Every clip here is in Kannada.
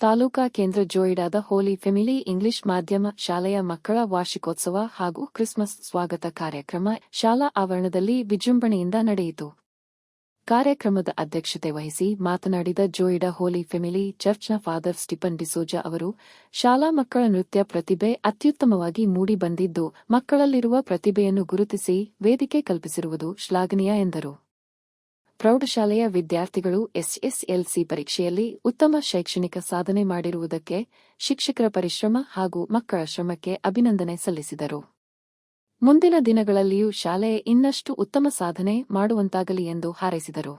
ತಾಲೂಕಾ ಕೇಂದ್ರ ಜೋಯಿಡಾದ ಹೋಲಿ ಫೆಮಿಲಿ ಇಂಗ್ಲಿಷ್ ಮಾಧ್ಯಮ ಶಾಲೆಯ ಮಕ್ಕಳ ವಾರ್ಷಿಕೋತ್ಸವ ಹಾಗೂ ಕ್ರಿಸ್ಮಸ್ ಸ್ವಾಗತ ಕಾರ್ಯಕ್ರಮ ಶಾಲಾ ಆವರಣದಲ್ಲಿ ವಿಜೃಂಭಣೆಯಿಂದ ನಡೆಯಿತು. ಕಾರ್ಯಕ್ರಮದ ಅಧ್ಯಕ್ಷತೆ ವಹಿಸಿ ಮಾತನಾಡಿದ ಜೋಯಿಡಾ ಹೋಲಿ ಫೆಮಿಲಿ ಚರ್ಚ್ನ ಫಾದರ್ ಸ್ಟಿಫನ್ ಡಿಸೋಜಾ ಅವರು, ಶಾಲಾ ಮಕ್ಕಳ ನೃತ್ಯ ಪ್ರತಿಭೆ ಅತ್ಯುತ್ತಮವಾಗಿ ಮೂಡಿಬಂದಿದ್ದು, ಮಕ್ಕಳಲ್ಲಿರುವ ಪ್ರತಿಭೆಯನ್ನು ಗುರುತಿಸಿ ವೇದಿಕೆ ಕಲ್ಪಿಸಿರುವುದು ಶ್ಲಾಘನೀಯ ಎಂದರು. ಪ್ರೌಢಶಾಲೆಯ ವಿದ್ಯಾರ್ಥಿಗಳು ಎಸ್ಎಸ್ಎಲ್ಸಿ ಪರೀಕ್ಷೆಯಲ್ಲಿ ಉತ್ತಮ ಶೈಕ್ಷಣಿಕ ಸಾಧನೆ ಮಾಡಿರುವುದಕ್ಕೆ ಶಿಕ್ಷಕರ ಪರಿಶ್ರಮ ಹಾಗೂ ಮಕ್ಕಳ ಶ್ರಮಕ್ಕೆ ಅಭಿನಂದನೆ ಸಲ್ಲಿಸಿದರು. ಮುಂದಿನ ದಿನಗಳಲ್ಲಿಯೂ ಶಾಲೆ ಇನ್ನಷ್ಟು ಉತ್ತಮ ಸಾಧನೆ ಮಾಡುವಂತಾಗಲಿ ಎಂದು ಹಾರೈಸಿದರು.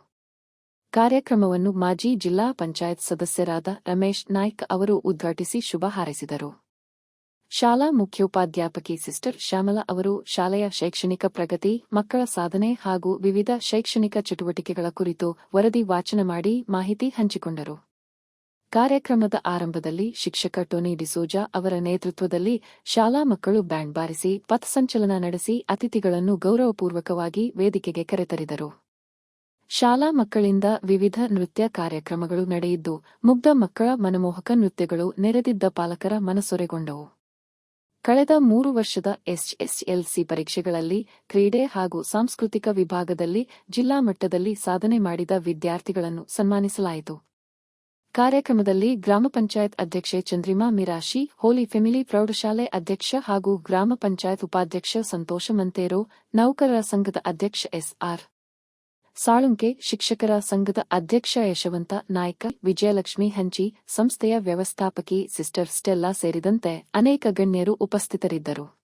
ಕಾರ್ಯಕ್ರಮವನ್ನು ಮಾಜಿ ಜಿಲ್ಲಾ ಪಂಚಾಯತ್ ಸದಸ್ಯರಾದ ರಮೇಶ್ ನಾಯ್ಕ್ ಅವರು ಉದ್ಘಾಟಿಸಿ ಶುಭ ಹಾರೈಸಿದರು. ಶಾಲಾ ಮುಖ್ಯೋಪಾಧ್ಯಾಪಕಿ ಸಿಸ್ಟರ್ ಶ್ಯಾಮಲಾ ಅವರು ಶಾಲೆಯ ಶೈಕ್ಷಣಿಕ ಪ್ರಗತಿ, ಮಕ್ಕಳ ಸಾಧನೆ ಹಾಗೂ ವಿವಿಧ ಶೈಕ್ಷಣಿಕ ಚಟುವಟಿಕೆಗಳ ಕುರಿತು ವರದಿ ವಾಚನ ಮಾಡಿ ಮಾಹಿತಿ ಹಂಚಿಕೊಂಡರು. ಕಾರ್ಯಕ್ರಮದ ಆರಂಭದಲ್ಲಿ ಶಿಕ್ಷಕ ಟೋನಿ ಡಿಸೋಜಾ ಅವರ ನೇತೃತ್ವದಲ್ಲಿ ಶಾಲಾ ಮಕ್ಕಳು ಬ್ಯಾಂಡ್ ಬಾರಿಸಿ ಪಥಸಂಚಲನ ನಡೆಸಿ ಅತಿಥಿಗಳನ್ನು ಗೌರವಪೂರ್ವಕವಾಗಿ ವೇದಿಕೆಗೆ ಕರೆತರಿದರು. ಶಾಲಾ ಮಕ್ಕಳಿಂದ ವಿವಿಧ ನೃತ್ಯ ಕಾರ್ಯಕ್ರಮಗಳು ನಡೆಯಿದ್ದು, ಮುಗ್ಧ ಮಕ್ಕಳ ಮನಮೋಹಕ ನೃತ್ಯಗಳು ನೆರೆದಿದ್ದ ಪಾಲಕರ ಮನಸೊರೆಗೊಂಡವು. ಕಳೆದ ಮೂರು ವರ್ಷದ ಎಸ್ಎಸ್ಎಲ್ಸಿ ಪರೀಕ್ಷೆಗಳಲ್ಲಿ ಕ್ರೀಡೆ ಹಾಗೂ ಸಾಂಸ್ಕೃತಿಕ ವಿಭಾಗದಲ್ಲಿ ಜಿಲ್ಲಾ ಮಟ್ಟದಲ್ಲಿ ಸಾಧನೆ ಮಾಡಿದ ವಿದ್ಯಾರ್ಥಿಗಳನ್ನು ಸನ್ಮಾನಿಸಲಾಯಿತು. ಕಾರ್ಯಕ್ರಮದಲ್ಲಿ ಗ್ರಾಮ ಪಂಚಾಯತ್ ಅಧ್ಯಕ್ಷೆ ಚಂದ್ರಿಮಾ ಮಿರಾಶಿ, ಹೋಲಿ ಫೆಮಿಲಿ ಪ್ರೌಢಶಾಲೆ ಅಧ್ಯಕ್ಷ ಹಾಗೂ ಗ್ರಾಮ ಪಂಚಾಯತ್ ಉಪಾಧ್ಯಕ್ಷ ಸಂತೋಷ ಮಂತೇರೋ, ನೌಕರರ ಸಂಘದ ಅಧ್ಯಕ್ಷ ಎಸ್ಆರ್ ಸಾಳುಂಕೆ ಶಿಕ್ಷಕರ ಸಂಘದ ಅಧ್ಯಕ್ಷ ಯಶವಂತ ನಾಯ್ಕ, ವಿಜಯಲಕ್ಷ್ಮಿ ಹಂಚಿ, ಸಂಸ್ಥೆಯ ವ್ಯವಸ್ಥಾಪಕಿ ಸಿಸ್ಟರ್ ಸ್ಟೆಲ್ಲಾ ಸೇರಿದಂತೆ ಅನೇಕ ಗಣ್ಯರು ಉಪಸ್ಥಿತರಿದ್ದರು.